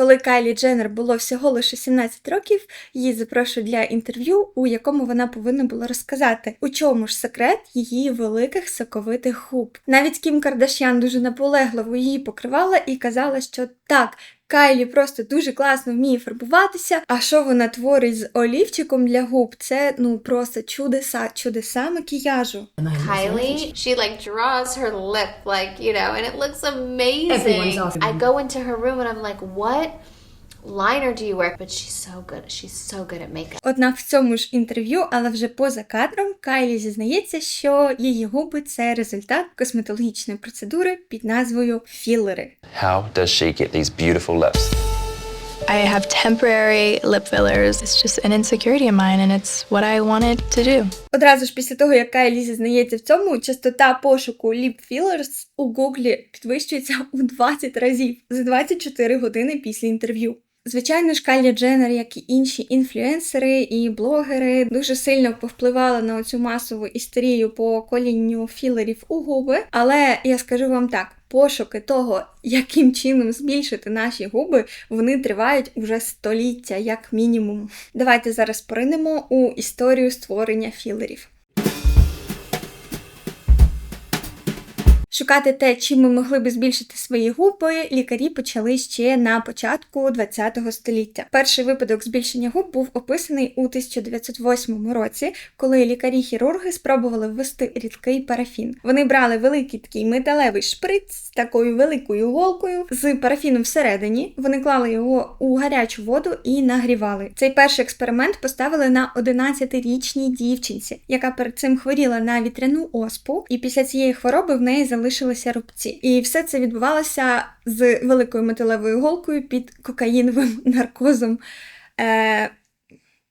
Коли Кайлі Дженнер було всього лише 17 років, її запрошують для інтерв'ю, у якому вона повинна була розказати, у чому ж секрет її великих соковитих губ. Навіть Кім Кардашян дуже наполегливо її покривала і казала, що так. Кайлі просто дуже класно вміє фарбуватися. А що вона творить з олівчиком для губ? Це ну просто чудеса, чудеса макіяжу. Kylie, she like draws her lip like, you know, and it looks amazing. I go into her room and I'm like, what liner do you wear? But she's so good. She's so good at makeup. Однак в цьому ж інтерв'ю, але вже поза кадром, Кайлі зізнається, що її губи це результат косметологічної процедури під назвою філери. How does she get these beautiful lips? I have temporary lip fillers. It's just an insecurity of mine, and it's what I wanted to do. Одразу ж після того, як Кайлі зізнається в цьому, частота пошуку lip fillers у Гуглі підвищується у 20 разів за 24 години після інтерв'ю. Звичайно ж, Кайлі Дженнер, як і інші інфлюенсери і блогери, дуже сильно повпливала на цю масову істерію по колінню філерів у губи. Але я скажу вам так: пошуки того, яким чином збільшити наші губи, вони тривають уже століття, як мінімум. Давайте зараз поринемо у історію створення філерів. Шукати те, чим ми могли би збільшити свої губи, лікарі почали ще на початку ХХ століття. Перший випадок збільшення губ був описаний у 1908 році, коли лікарі-хірурги спробували ввести рідкий парафін. Вони брали великий такий металевий шприц з такою великою голкою з парафіном всередині. Вони клали його у гарячу воду і нагрівали. Цей перший експеримент поставили на 11-річній дівчинці, яка перед цим хворіла на вітряну оспу, і після цієї хвороби в неї залишилися рубці. І все це відбувалося з великою металевою голкою під кокаїновим наркозом. Е,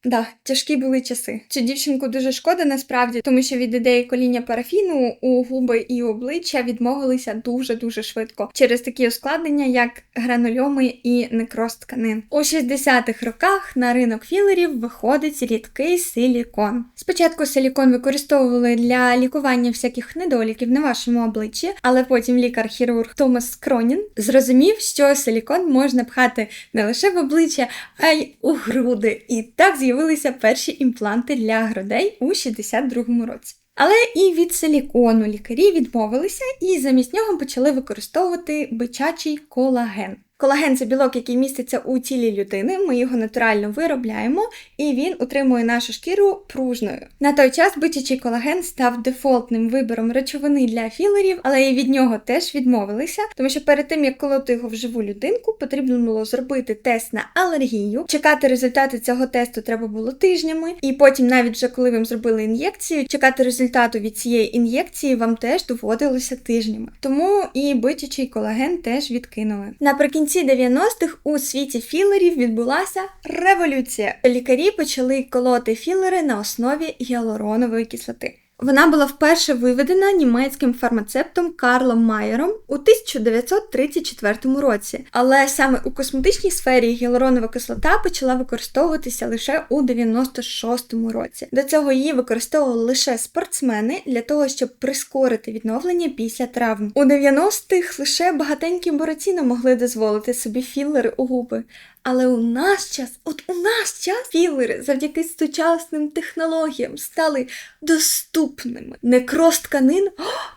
Да, тяжкі були часи. Цю дівчинку дуже шкода насправді, тому що від ідеї коління парафіну у губи і обличчя відмовилися дуже-дуже швидко через такі ускладнення, як гранульоми і некроз тканин. У 60-х роках на ринок філерів виходить рідкий силікон. Спочатку силікон використовували для лікування всяких недоліків на вашому обличчі, але потім лікар-хірург Томас Кронін зрозумів, що силікон можна пхати не лише в обличчя, а й у груди. І так з'явилися перші імпланти для грудей у 62-му році. Але і від силікону лікарі відмовилися і замість нього почали використовувати бичачий колаген. Колаген це білок, який міститься у тілі людини. Ми його натурально виробляємо, і він утримує нашу шкіру пружною. На той час бичачий колаген став дефолтним вибором речовини для філерів, але і від нього теж відмовилися, тому що перед тим як колоти його в живу людинку, потрібно було зробити тест на алергію. Чекати результати цього тесту треба було тижнями, і потім, навіть вже коли вам зробили ін'єкцію, чекати результату від цієї ін'єкції вам теж доводилося тижнями. Тому і бичачий колаген теж відкинули. Наприкінці кінці 90-х у світі філерів відбулася революція. Лікарі почали колоти філери на основі гіалуронової кислоти. Вона була вперше виведена німецьким фармацевтом Карлом Майером у 1934 році, але саме у косметичній сфері гіалуронова кислота почала використовуватися лише у 96-му році. До цього її використовували лише спортсмени для того, щоб прискорити відновлення після травм. У 90-х лише багатенькі боротіни могли дозволити собі філери у губи. Але у наш час, от у наш час, філери завдяки сучасним технологіям стали доступними. Некроз тканин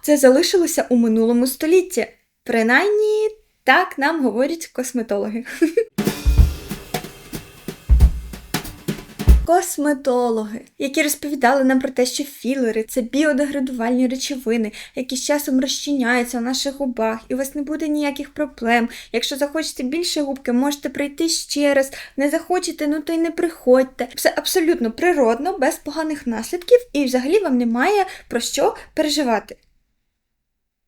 це залишилося у минулому столітті. Принаймні, так нам говорять косметологи. Косметологи, які розповідали нам про те, що філери це біодеградувальні речовини, які з часом розчиняються в наших губах, і у вас не буде ніяких проблем. Якщо захочете більше губки, можете прийти ще раз. Не захочете, ну то й не приходьте. Все абсолютно природно, без поганих наслідків, і взагалі вам немає про що переживати.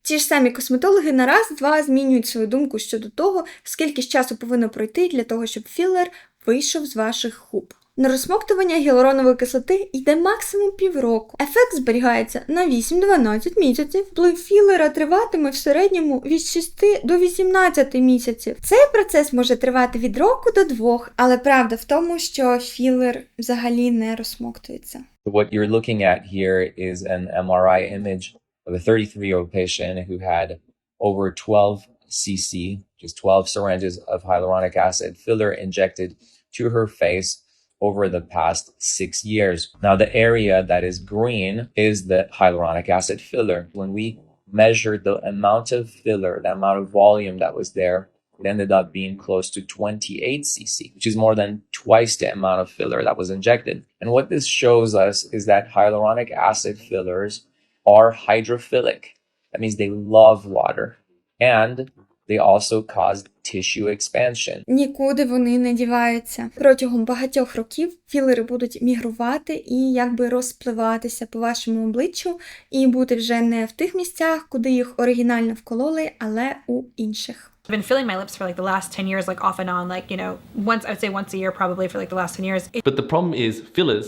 Ті ж самі косметологи на раз-два змінюють свою думку щодо того, скільки часу повинно пройти для того, щоб філер вийшов з ваших губ. На розсмоктування гіалуронової кислоти йде максимум півроку. Ефект зберігається на 8-12 місяців. Вплив філера триватиме в середньому від 6 до 18 місяців. Цей процес може тривати від року до двох, але правда в тому, що філер взагалі не розсмоктується. What you're looking at here is an MRI image of a 33 year old patient who had over 12 cc, is 12 syringes of hyaluronic acid filler injected to her face over the past six years. Now, the area that is green is the hyaluronic acid filler. When we measured the amount of filler, the amount of volume that was there, it ended up being close to 28 cc, which is more than twice the amount of filler that was injected. And what this shows us is that hyaluronic acid fillers are hydrophilic. That means they love water and they also cause tissue expansion. Нікуди вони не діваються. Протягом багатьох років філери будуть мігрувати і якби розпливатися по вашому обличчю, і бути вже не в тих місцях, куди їх оригінально вкололи, але у інших. I've been filling my lips for like the last 10 years, like off and on, like, you know, once, I would say once a year probably for like the last 10 years. It- But the problem is, fillers,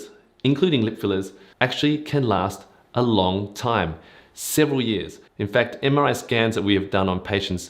including lip fillers, actually can last a long time several years. In fact, MRI scans that we have done on patients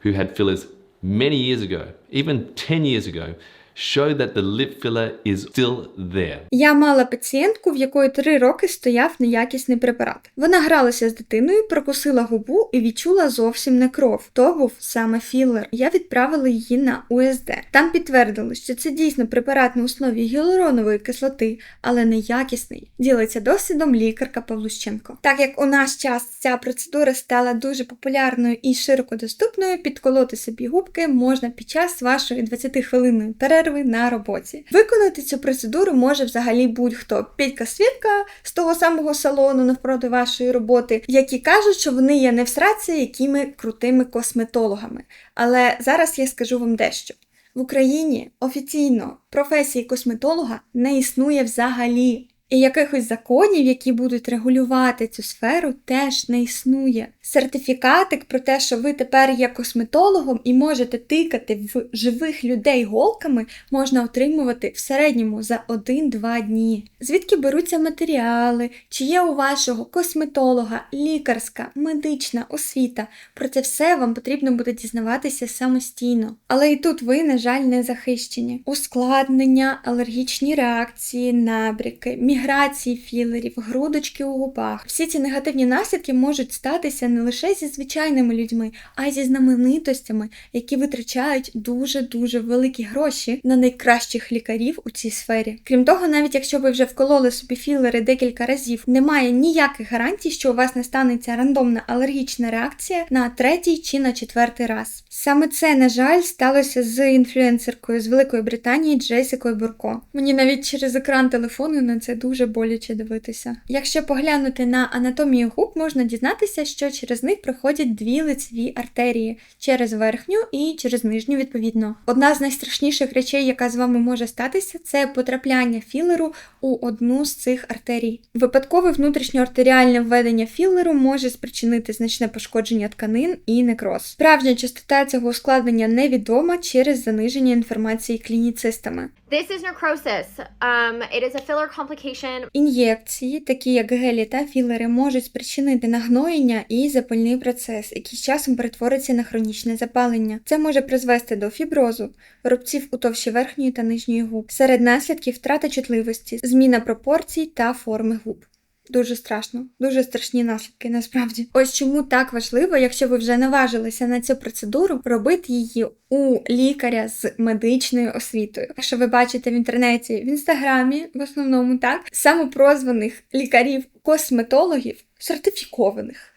who had fillers many years ago, even 10 years ago, show that the lip filler is still there. Я мала пацієнтку, в якої три роки стояв неякісний препарат. Вона гралася з дитиною, прокусила губу і відчула зовсім не кров. То був саме філер. Я відправила її на УСД. Там підтвердили, що це дійсно препарат на основі гіалуронової кислоти, але неякісний. Ділиться досвідом лікарка Павлущенко. Так як у наш час ця процедура стала дуже популярною і широко доступною, підколоти собі губки можна під час вашої 20-хвилинної перерви на роботі. Виконати цю процедуру може взагалі будь-хто. Підка свідка з того самого салону навпроти вашої роботи, які кажуть, що вони є не в сраці якими крутими косметологами. Але зараз я скажу вам дещо. В Україні офіційно професії косметолога не існує взагалі. І якихось законів, які будуть регулювати цю сферу, теж не існує. Сертифікатик про те, що ви тепер є косметологом і можете тикати в живих людей голками, можна отримувати в середньому за 1-2 дні. Звідки беруться матеріали, чи є у вашого косметолога, лікарська, медична освіта. Про це все вам потрібно буде дізнаватися самостійно. Але і тут ви, на жаль, не захищені. Ускладнення, алергічні реакції, набріки, набряки, міграції філерів, грудочки у губах. Всі ці негативні наслідки можуть статися не лише зі звичайними людьми, а й зі знаменитостями, які витрачають дуже-дуже великі гроші на найкращих лікарів у цій сфері. Крім того, навіть якщо ви вже вкололи собі філери декілька разів, немає ніяких гарантій, що у вас не станеться рандомна алергічна реакція на третій чи на четвертий раз. Саме це, на жаль, сталося з інфлюенсеркою з Великої Британії Джесікою Бурко. Мені навіть через екран телефону на це дуже боляче дивитися. Якщо поглянути на анатомію губ, можна дізнатися, що через них проходять дві лицеві артерії через верхню і через нижню відповідно. Одна з найстрашніших речей, яка з вами може статися, це потрапляння філеру у одну з цих артерій. Випадкове внутрішньоартеріальне введення філеру може спричинити значне пошкодження тканин і некроз. Справжня частота цього ускладнення невідома через заниження інформації клініцистами. This is necrosis. Um, it is a filler complication. Ін'єкції, такі як гелі та філери, можуть спричинити нагноєння і запальний процес, який з часом перетвориться на хронічне запалення. Це може призвести до фіброзу, рубців у товщі верхньої та нижньої губ. Серед наслідків втрата чутливості, зміна пропорцій та форми губ. Дуже страшно, дуже страшні наслідки насправді. Ось чому так важливо, якщо ви вже наважилися на цю процедуру, робити її у лікаря з медичною освітою. Якщо ви бачите в інтернеті, в інстаграмі, в основному так, самопрозваних лікарів-косметологів, сертифікованих.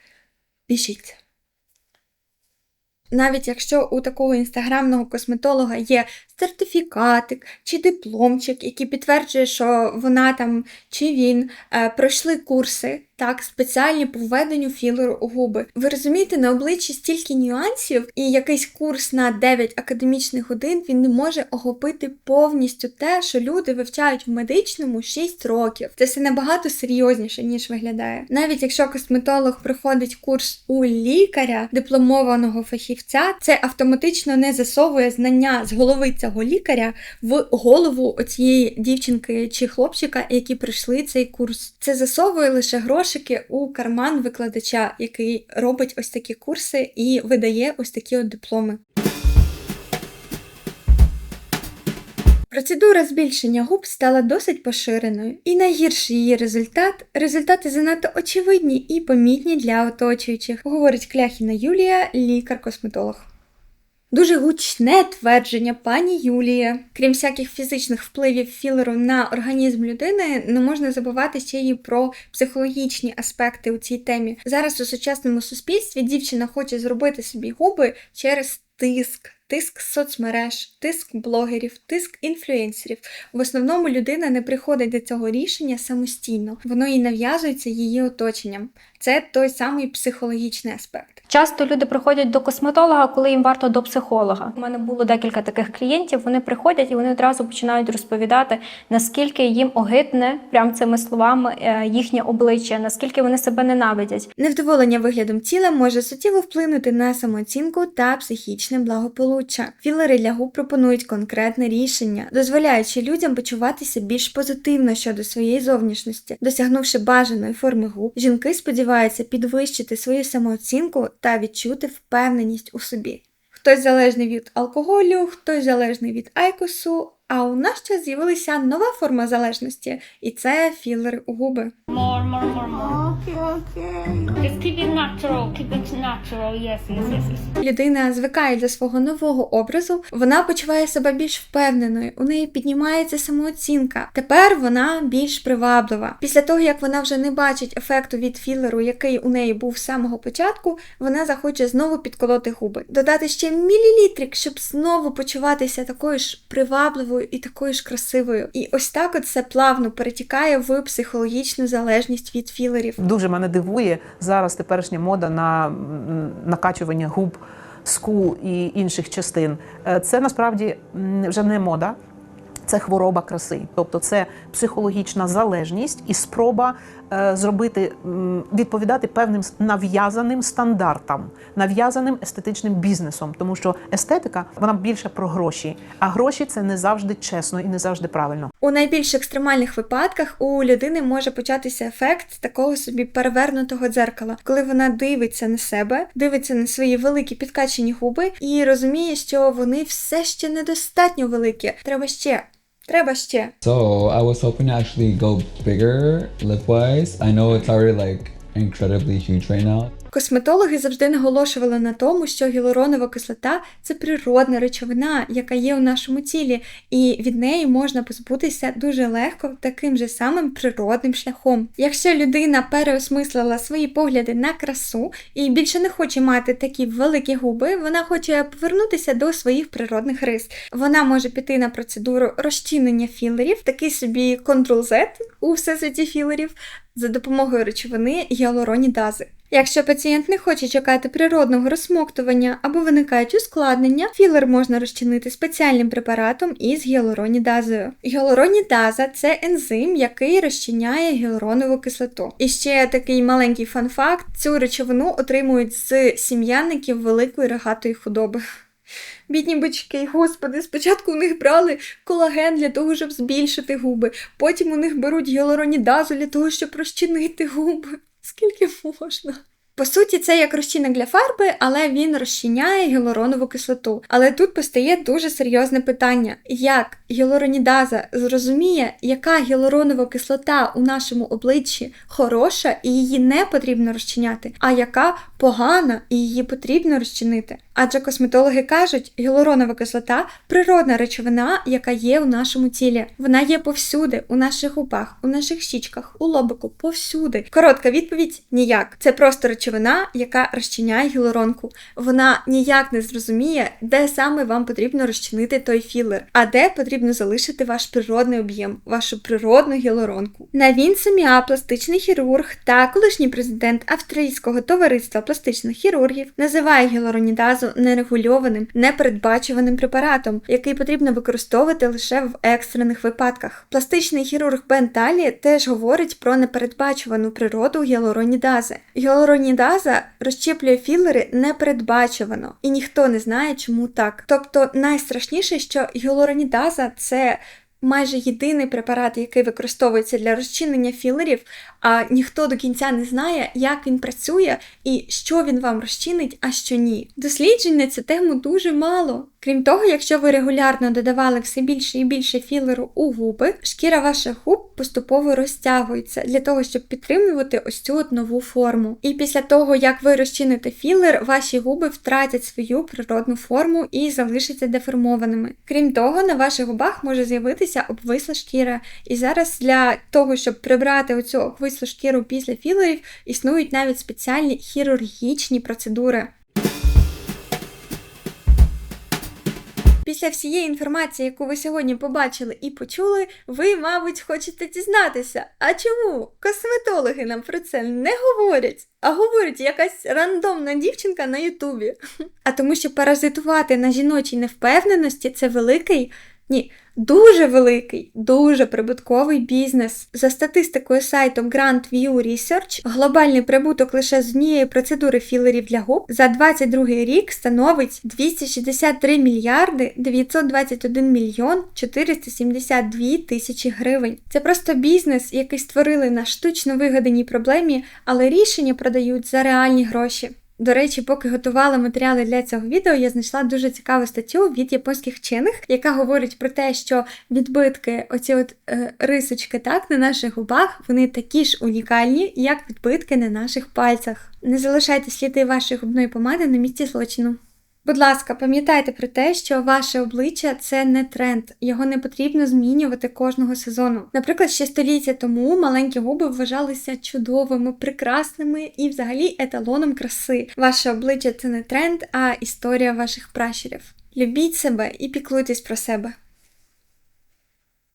Біжіть. Навіть якщо у такого інстаграмного косметолога є сертифікатик чи дипломчик, який підтверджує, що вона там чи він е, пройшли курси, так, спеціальні по введенню філеру у губи. Ви розумієте, на обличчі стільки нюансів, і якийсь курс на 9 академічних годин він не може охопити повністю те, що люди вивчають в медичному 6 років. Це все набагато серйозніше, ніж виглядає. Навіть якщо косметолог проходить курс у лікаря, дипломованого фахівця, це автоматично не засовує знання з голови цього лікаря в голову оцієї дівчинки чи хлопчика, які пройшли цей курс. Це засовує лише грошики у карман викладача, який робить ось такі курси і видає ось такі от дипломи. Процедура збільшення губ стала досить поширеною, і найгірший її результат результати занадто очевидні і помітні для оточуючих, говорить Кляхіна Юлія, лікар-косметолог. Дуже гучне твердження пані Юлії. Крім всяких фізичних впливів філеру на організм людини, не можна забувати ще й про психологічні аспекти у цій темі. Зараз у сучасному суспільстві дівчина хоче зробити собі губи через тиск. Тиск соцмереж, тиск блогерів, тиск інфлюенсерів. В основному людина не приходить до цього рішення самостійно, воно їй нав'язується її оточенням. Це той самий психологічний аспект. Часто люди приходять до косметолога, коли їм варто до психолога. У мене було декілька таких клієнтів. Вони приходять і вони одразу починають розповідати, наскільки їм огидне, прям цими словами, е, їхнє обличчя, наскільки вони себе ненавидять. Невдоволення виглядом тіла може суттєво вплинути на самооцінку та психічне благополуччя. Філери для губ пропонують конкретне рішення, дозволяючи людям почуватися більш позитивно щодо своєї зовнішності. Досягнувши бажаної форми губ, жінки сподіваються підвищити свою самооцінку та відчути впевненість у собі. Хтось залежний від алкоголю, хтось залежний від айкосу. А у наш час з'явилася нова форма залежності, і це філери у губи. More, more, more, more. Okay, okay. Just keep it natural. Keep it natural. Yes, yes, yes, yes. Людина звикає до свого нового образу, вона почуває себе більш впевненою, у неї піднімається самооцінка. Тепер вона більш приваблива. Після того, як вона вже не бачить ефекту від філеру, який у неї був з самого початку, вона захоче знову підколоти губи, додати ще мілілітрик, щоб знову почуватися такою ж привабливою і такою ж красивою. І ось так от це плавно перетікає в психологічну залежність від філерів. Дуже мене дивує зараз теперішня мода на накачування губ, ску і інших частин. Е, Це насправді вже не мода. Це хвороба краси, тобто це психологічна залежність і спроба зробити відповідати певним нав'язаним стандартам, нав'язаним естетичним бізнесом, тому що естетика вона більше про гроші, а гроші це не завжди чесно і не завжди правильно. У найбільш екстремальних випадках у людини може початися ефект такого собі перевернутого дзеркала, коли вона дивиться на себе, дивиться на свої великі підкачені губи і розуміє, що вони все ще недостатньо великі. Треба ще. Треба ще. So I was hoping to actually go bigger lip wise. I know it's already like incredibly huge right now. Косметологи завжди наголошували на тому, що гіалуронова кислота це природна речовина, яка є у нашому тілі, і від неї можна позбутися дуже легко таким же самим природним шляхом. Якщо людина переосмислила свої погляди на красу і більше не хоче мати такі великі губи, вона хоче повернутися до своїх природних рис. Вона може піти на процедуру розчинення філерів, такий собі Ctrl-Z у всесвіті філерів, за допомогою речовини гіалуронідази. Якщо пацієнт не хоче чекати природного розсмоктування або виникають ускладнення, філер можна розчинити спеціальним препаратом із гіалуронідазою. Гіалуронідаза це ензим, який розчиняє гіалуронову кислоту. І ще такий маленький фан-факт: цю речовину отримують з сім'янників великої рогатої худоби. Бідні бички, господи, спочатку у них брали колаген для того, щоб збільшити губи, потім у них беруть гіалуронідазу для того, щоб розчинити губи. Скільки можна? По суті, це як розчинник для фарби, але він розчиняє гіалуронову кислоту. Але тут постає дуже серйозне питання: як гіалуронідаза зрозуміє, яка гіалуронова кислота у нашому обличчі хороша і її не потрібно розчиняти, а яка погана і її потрібно розчинити? Адже косметологи кажуть, гіалуронова кислота природна речовина, яка є у нашому тілі. Вона є повсюди, у наших губах, у наших щічках, у лобику, повсюди. Коротка відповідь ніяк. Це просто речовина, яка розчиняє гіалуронку. Вона ніяк не зрозуміє, де саме вам потрібно розчинити той філер, а де потрібно залишити ваш природний об'єм, вашу природну гіалуронку. Навін Саміа, пластичний хірург та колишній президент Австрійського товариства пластичних хірургів, називає гіалуронідазу нерегульованим, непередбачуваним препаратом, який потрібно використовувати лише в екстрених випадках. Пластичний хірург Бен Талі теж говорить про непередбачувану природу гіалуронідази. Гіалуронідаза розщеплює філери непередбачувано, і ніхто не знає, чому так. Тобто найстрашніше, що гіалуронідаза це майже єдиний препарат, який використовується для розчинення філерів, а ніхто до кінця не знає, як він працює і що він вам розчинить, а що ні. Досліджень на цю тему дуже мало. Крім того, якщо ви регулярно додавали все більше і більше філеру у губи, шкіра ваших губ поступово розтягується для того, щоб підтримувати ось цю от нову форму. І після того, як ви розчините філер, ваші губи втратять свою природну форму і залишаться деформованими. Крім того, на ваших губах може з'явитися обвисла шкіра. І зараз для того, щоб прибрати оцю обвислу шкіру після філерів, існують навіть спеціальні хірургічні процедури. Після всієї інформації, яку ви сьогодні побачили і почули, ви, мабуть, хочете дізнатися. А чому косметологи нам про це не говорять? А говорить якась рандомна дівчинка на Ютубі. А тому, що паразитувати на жіночій невпевненості це великий. Ні, дуже великий, дуже прибутковий бізнес. За статистикою сайту Grand View Research, глобальний прибуток лише з однієї процедури філерів для губ за 22 рік становить 263 мільярди 921 мільйон 472 тисячі гривень. Це просто бізнес, який створили на штучно вигаданій проблемі, але рішення продають за реальні гроші. До речі, поки готувала матеріали для цього відео, я знайшла дуже цікаву статтю від японських вчених, яка говорить про те, що відбитки, оці от е, рисочки, так на наших губах, вони такі ж унікальні, як відбитки на наших пальцях. Не залишайте сліди вашої губної помади на місці злочину. Будь ласка, пам'ятайте про те, що ваше обличчя це не тренд, його не потрібно змінювати кожного сезону. Наприклад, ще століття тому маленькі губи вважалися чудовими, прекрасними і взагалі еталоном краси. Ваше обличчя це не тренд, а історія ваших пращурів. Любіть себе і піклуйтесь про себе.